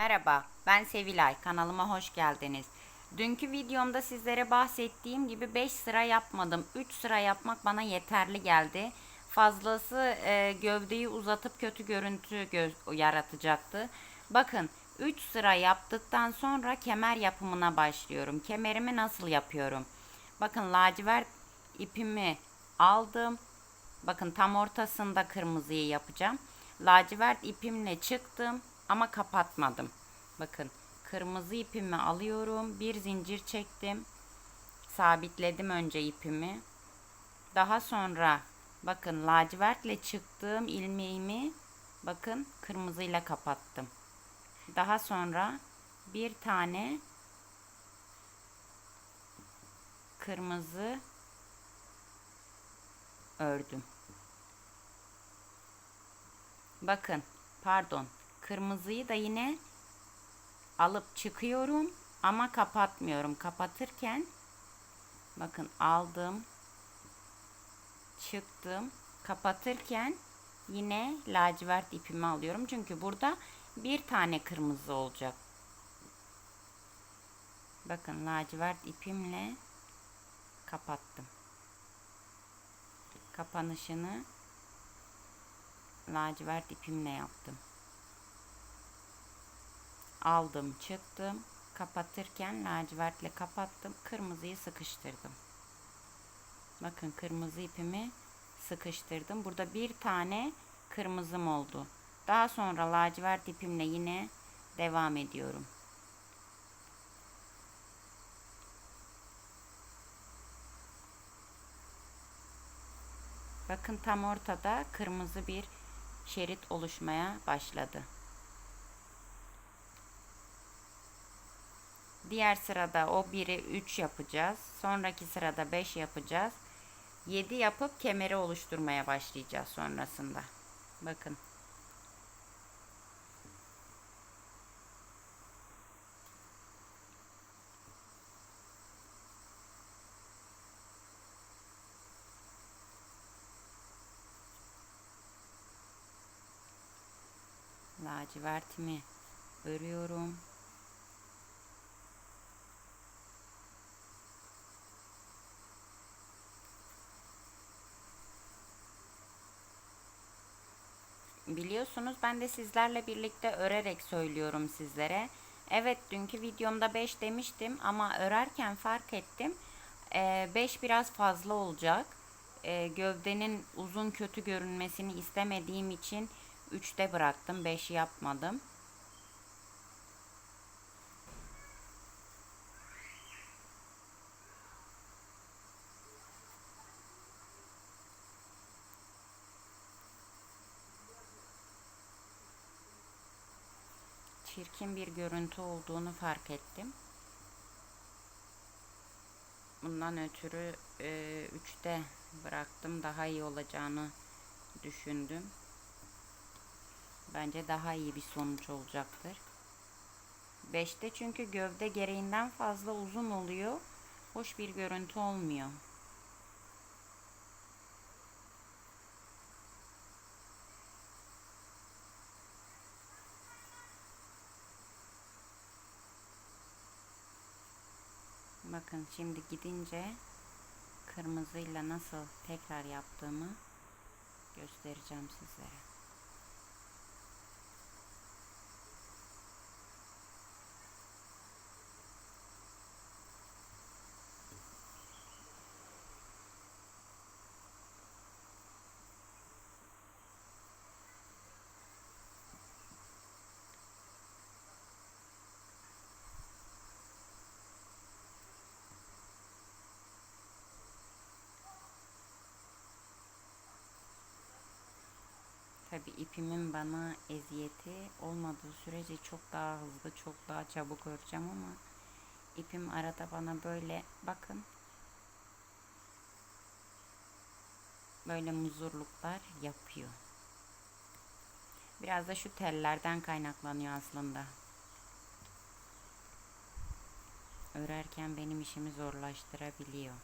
Merhaba, ben Sevilay. Kanalıma hoş geldiniz. Dünkü videomda sizlere bahsettiğim gibi 5 sıra yapmadım. 3 sıra yapmak bana yeterli geldi. Fazlası e, gövdeyi uzatıp kötü görüntü gö- yaratacaktı. Bakın 3 sıra yaptıktan sonra kemer yapımına başlıyorum. Kemerimi nasıl yapıyorum? Bakın lacivert ipimi aldım. Bakın tam ortasında kırmızıyı yapacağım. Lacivert ipimle çıktım ama kapatmadım. Bakın kırmızı ipimi alıyorum. Bir zincir çektim. Sabitledim önce ipimi. Daha sonra bakın lacivertle çıktığım ilmeğimi bakın kırmızıyla kapattım. Daha sonra bir tane kırmızı ördüm. Bakın, pardon. Kırmızıyı da yine alıp çıkıyorum ama kapatmıyorum. Kapatırken bakın aldım. Çıktım. Kapatırken yine lacivert ipimi alıyorum. Çünkü burada bir tane kırmızı olacak. Bakın lacivert ipimle kapattım. Kapanışını lacivert ipimle yaptım. Aldım, çıktım. Kapatırken lacivertle kapattım. Kırmızıyı sıkıştırdım. Bakın kırmızı ipimi sıkıştırdım. Burada bir tane kırmızım oldu. Daha sonra lacivert ipimle yine devam ediyorum. Bakın tam ortada kırmızı bir şerit oluşmaya başladı. Diğer sırada o biri 3 yapacağız. Sonraki sırada 5 yapacağız. 7 yapıp kemeri oluşturmaya başlayacağız sonrasında. Bakın. lacivertimi örüyorum. Biliyorsunuz ben de sizlerle birlikte örerek söylüyorum sizlere. Evet dünkü videomda 5 demiştim ama örerken fark ettim. 5 ee, biraz fazla olacak. Ee, gövdenin uzun kötü görünmesini istemediğim için 3'te bıraktım. 5 yapmadım. Çirkin bir görüntü olduğunu fark ettim. Bundan ötürü 3'te e, bıraktım. Daha iyi olacağını düşündüm. Bence daha iyi bir sonuç olacaktır. 5'te çünkü gövde gereğinden fazla uzun oluyor. Hoş bir görüntü olmuyor. Bakın şimdi gidince kırmızıyla nasıl tekrar yaptığımı göstereceğim sizlere. Tabi ipimin bana eziyeti olmadığı sürece çok daha hızlı, çok daha çabuk öreceğim ama ipim arada bana böyle bakın böyle muzurluklar yapıyor. Biraz da şu tellerden kaynaklanıyor aslında. Örerken benim işimi zorlaştırabiliyor.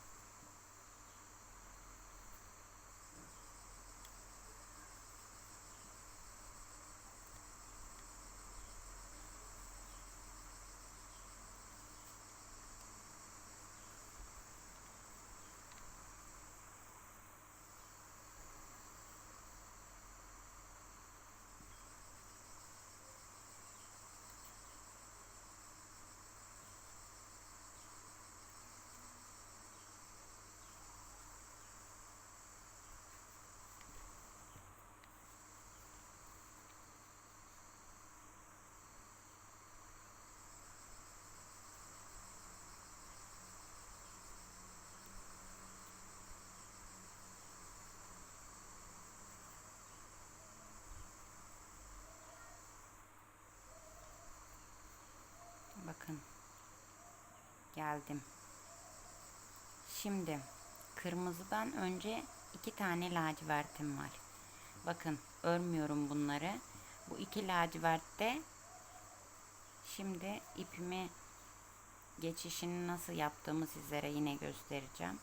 Bakın. Geldim. Şimdi kırmızıdan önce iki tane lacivertim var. Bakın örmüyorum bunları. Bu iki lacivertte şimdi ipimi geçişini nasıl yaptığımı sizlere yine göstereceğim.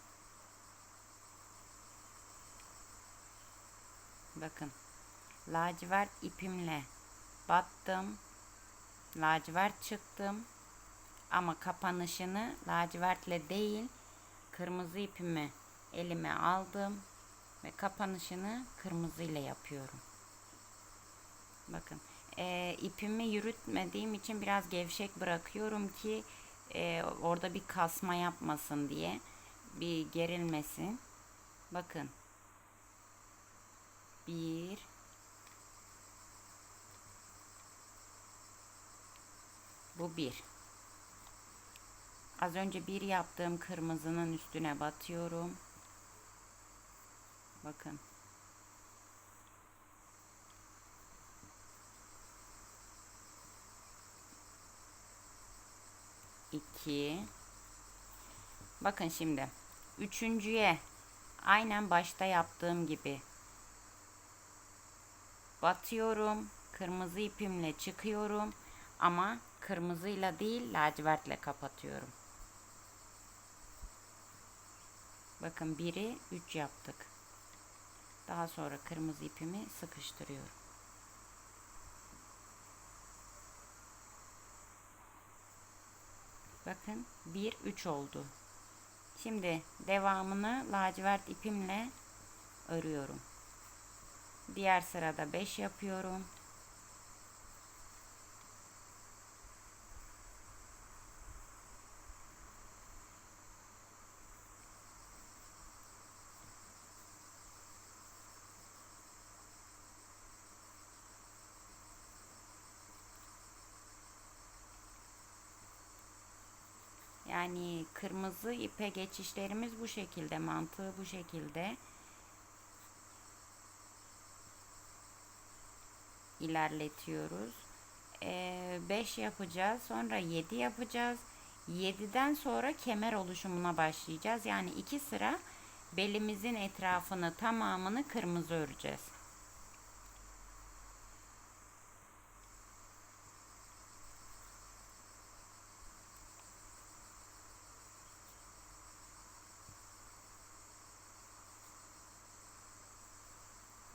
Bakın. Lacivert ipimle battım. Lacivert çıktım. Ama kapanışını lacivertle değil kırmızı ipimi elime aldım ve kapanışını kırmızı ile yapıyorum. Bakın e, ipimi yürütmediğim için biraz gevşek bırakıyorum ki e, orada bir kasma yapmasın diye bir gerilmesin. Bakın bir bu bir az önce bir yaptığım kırmızının üstüne batıyorum. Bakın. İki. Bakın şimdi. Üçüncüye aynen başta yaptığım gibi batıyorum. Kırmızı ipimle çıkıyorum ama kırmızıyla değil lacivertle kapatıyorum bakın biri 3 yaptık. Daha sonra kırmızı ipimi sıkıştırıyorum. Bakın 1 3 oldu. Şimdi devamını lacivert ipimle örüyorum. Diğer sırada 5 yapıyorum. Yani kırmızı ipe geçişlerimiz bu şekilde, mantığı bu şekilde. ilerletiyoruz. 5 ee, yapacağız. Sonra 7 yapacağız. 7'den sonra kemer oluşumuna başlayacağız. Yani 2 sıra belimizin etrafını tamamını kırmızı öreceğiz.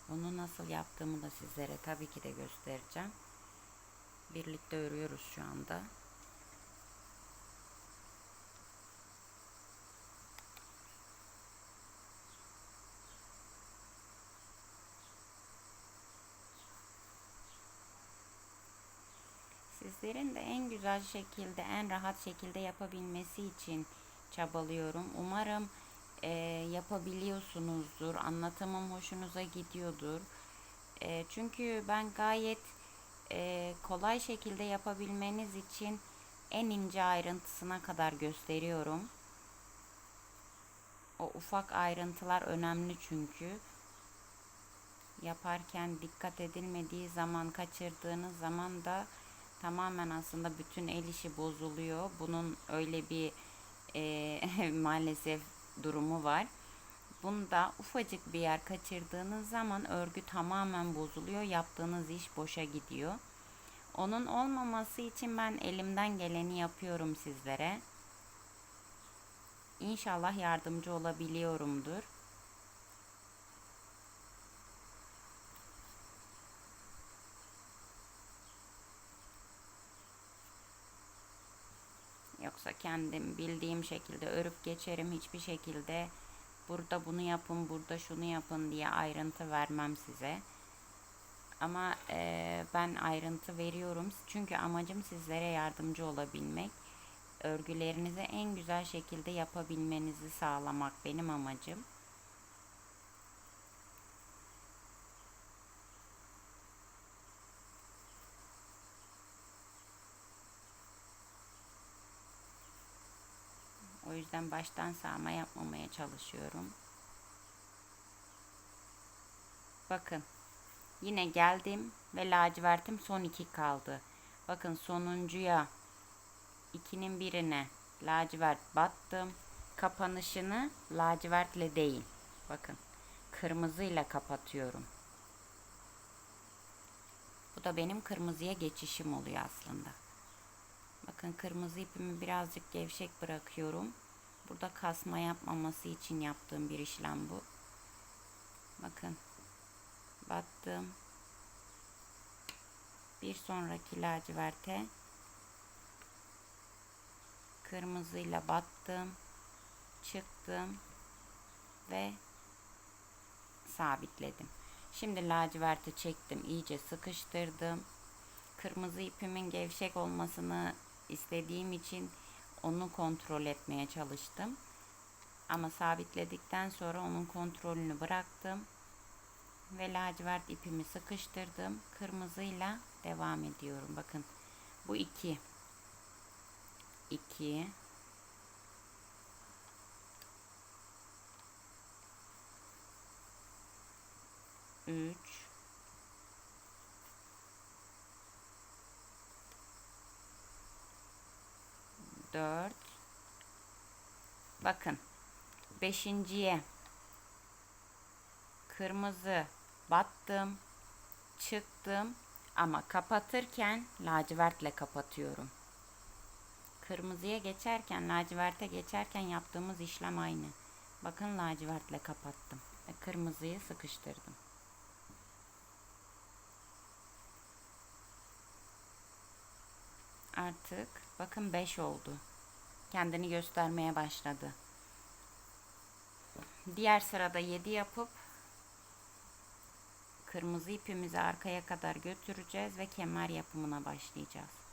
Bunu nasıl yaptığımı da sizlere tabii ki de göstereceğim. Birlikte örüyoruz şu anda. Sizlerin de en güzel şekilde, en rahat şekilde yapabilmesi için çabalıyorum. Umarım e, yapabiliyorsunuzdur. Anlatımım hoşunuza gidiyordur. E, çünkü ben gayet e, kolay şekilde yapabilmeniz için en ince ayrıntısına kadar gösteriyorum. O ufak ayrıntılar önemli çünkü. Yaparken dikkat edilmediği zaman, kaçırdığınız zaman da tamamen aslında bütün el işi bozuluyor. Bunun öyle bir e, maalesef durumu var. Bunda ufacık bir yer kaçırdığınız zaman örgü tamamen bozuluyor. Yaptığınız iş boşa gidiyor. Onun olmaması için ben elimden geleni yapıyorum sizlere. İnşallah yardımcı olabiliyorumdur. Yoksa kendim bildiğim şekilde örüp geçerim. Hiçbir şekilde burada bunu yapın, burada şunu yapın diye ayrıntı vermem size. Ama e, ben ayrıntı veriyorum. Çünkü amacım sizlere yardımcı olabilmek. Örgülerinizi en güzel şekilde yapabilmenizi sağlamak benim amacım. O yüzden baştan sağma yapmamaya çalışıyorum. Bakın. Yine geldim ve lacivertim son iki kaldı. Bakın sonuncuya ikinin birine lacivert battım. Kapanışını lacivertle değil. Bakın kırmızıyla kapatıyorum. Bu da benim kırmızıya geçişim oluyor aslında. Bakın kırmızı ipimi birazcık gevşek bırakıyorum. Burada kasma yapmaması için yaptığım bir işlem bu. Bakın battım. Bir sonraki laciverte kırmızıyla battım. Çıktım ve sabitledim. Şimdi laciverti çektim, iyice sıkıştırdım. Kırmızı ipimin gevşek olmasını istediğim için onu kontrol etmeye çalıştım. Ama sabitledikten sonra onun kontrolünü bıraktım ve lacivert ipimi sıkıştırdım. Kırmızıyla devam ediyorum. Bakın bu iki. iki. Üç. Dört. Bakın. Beşinciye kırmızı battım, çıktım ama kapatırken lacivertle kapatıyorum. Kırmızıya geçerken, laciverte geçerken yaptığımız işlem aynı. Bakın lacivertle kapattım ve kırmızıyı sıkıştırdım. Artık bakın 5 oldu. Kendini göstermeye başladı. Diğer sırada 7 yapıp kırmızı ipimizi arkaya kadar götüreceğiz ve kemer yapımına başlayacağız.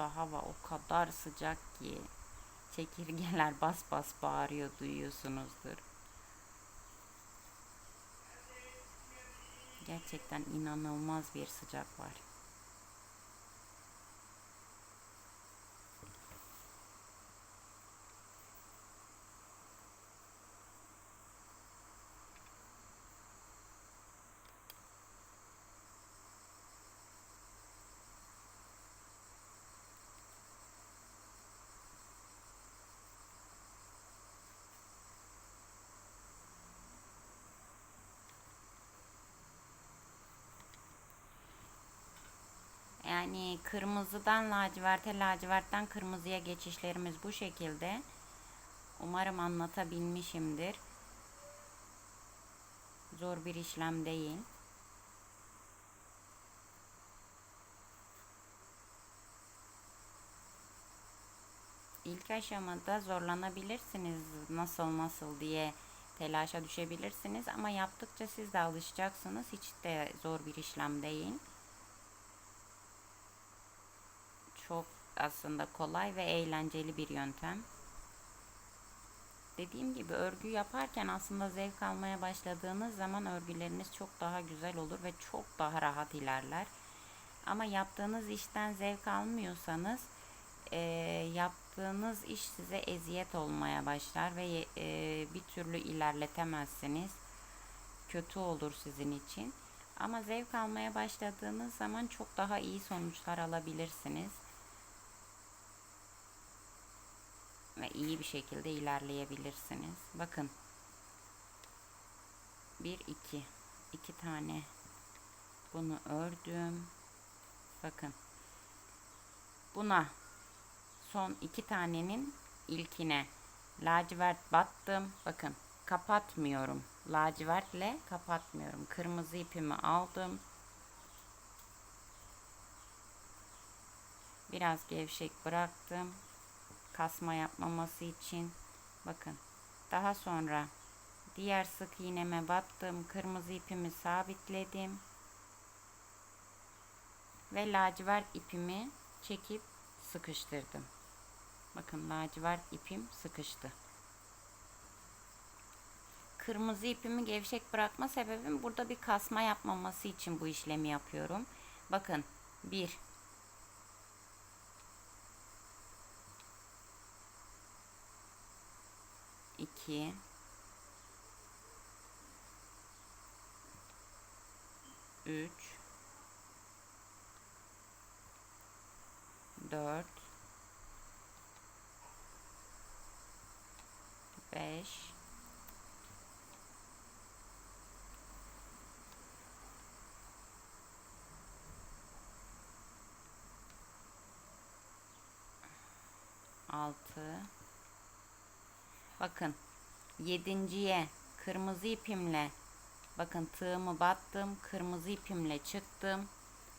Burada hava o kadar sıcak ki çekirgeler bas bas bağırıyor duyuyorsunuzdur. Gerçekten inanılmaz bir sıcak var. Yani kırmızıdan laciverte, lacivertten kırmızıya geçişlerimiz bu şekilde. Umarım anlatabilmişimdir. Zor bir işlem değil. İlk aşamada zorlanabilirsiniz nasıl nasıl diye telaşa düşebilirsiniz ama yaptıkça siz de alışacaksınız. Hiç de zor bir işlem değil. Çok aslında kolay ve eğlenceli bir yöntem. Dediğim gibi örgü yaparken aslında zevk almaya başladığınız zaman örgüleriniz çok daha güzel olur ve çok daha rahat ilerler. Ama yaptığınız işten zevk almıyorsanız e, yaptığınız iş size eziyet olmaya başlar ve e, bir türlü ilerletemezsiniz. Kötü olur sizin için. Ama zevk almaya başladığınız zaman çok daha iyi sonuçlar alabilirsiniz. Ve iyi bir şekilde ilerleyebilirsiniz. Bakın. Bir iki. iki tane bunu ördüm. Bakın. Buna son iki tanenin ilkine lacivert battım. Bakın kapatmıyorum. Lacivertle kapatmıyorum. Kırmızı ipimi aldım. Biraz gevşek bıraktım. Kasma yapmaması için. Bakın. Daha sonra diğer sık iğneme battım. Kırmızı ipimi sabitledim. Ve lacivert ipimi çekip sıkıştırdım. Bakın lacivert ipim sıkıştı. Kırmızı ipimi gevşek bırakma sebebim burada bir kasma yapmaması için bu işlemi yapıyorum. Bakın bir iki üç. Dört. Beş. Altı. Bakın yedinciye kırmızı ipimle. Bakın tığımı battım kırmızı ipimle çıktım.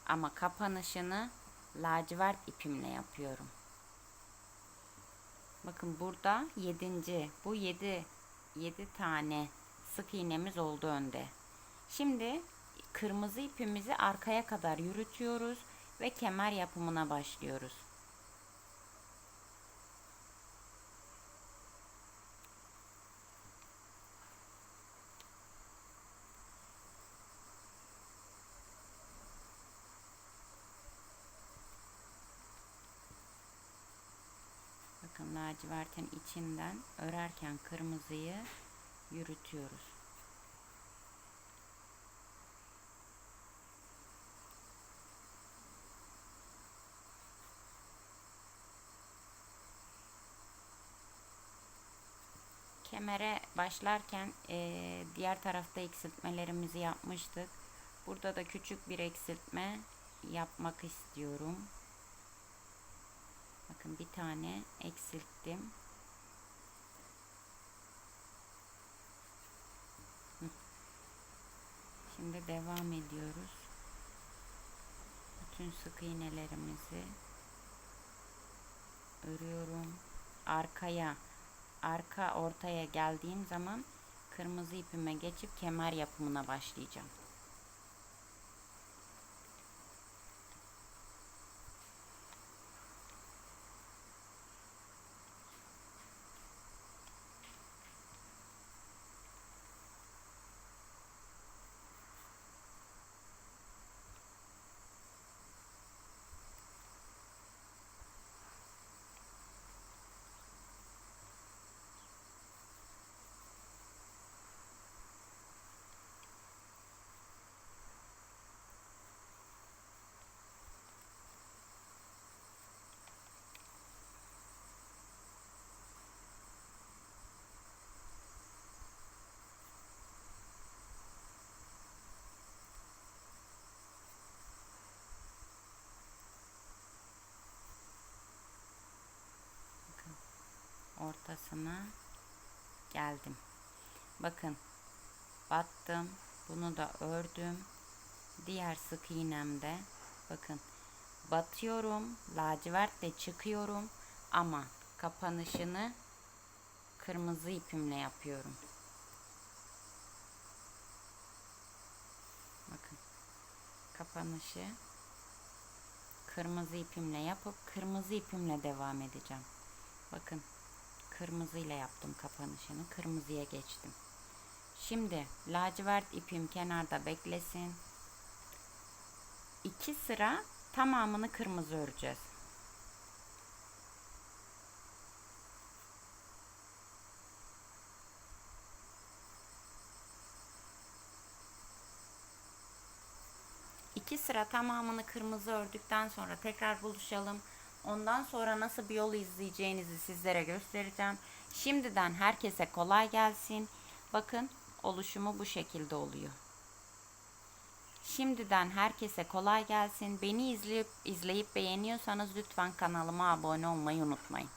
Ama kapanışını lacivert ipimle yapıyorum. Bakın burada yedinci. Bu yedi yedi tane sık iğnemiz oldu önde. Şimdi kırmızı ipimizi arkaya kadar yürütüyoruz ve kemer yapımına başlıyoruz Bakın lacivertin içinden örerken kırmızıyı yürütüyoruz. Kemere başlarken eee, diğer tarafta eksiltmelerimizi yapmıştık. Burada da küçük bir eksiltme yapmak istiyorum. Bakın bir tane eksilttim. Şimdi devam ediyoruz. Bütün sık iğnelerimizi örüyorum. Arkaya, arka ortaya geldiğim zaman kırmızı ipime geçip kemer yapımına başlayacağım. Ortasına geldim. Bakın battım. Bunu da ördüm. Diğer sık iğnemde bakın batıyorum. Lacivertle çıkıyorum ama kapanışını kırmızı ipimle yapıyorum. Bakın kapanışı kırmızı ipimle yapıp kırmızı ipimle devam edeceğim. Bakın kırmızıyla yaptım kapanışını. Kırmızıya geçtim. Şimdi lacivert ipim kenarda beklesin. İki sıra tamamını kırmızı öreceğiz. İki sıra tamamını kırmızı ördükten sonra tekrar buluşalım. Ondan sonra nasıl bir yol izleyeceğinizi sizlere göstereceğim. Şimdiden herkese kolay gelsin. Bakın oluşumu bu şekilde oluyor. Şimdiden herkese kolay gelsin. Beni izleyip izleyip beğeniyorsanız lütfen kanalıma abone olmayı unutmayın.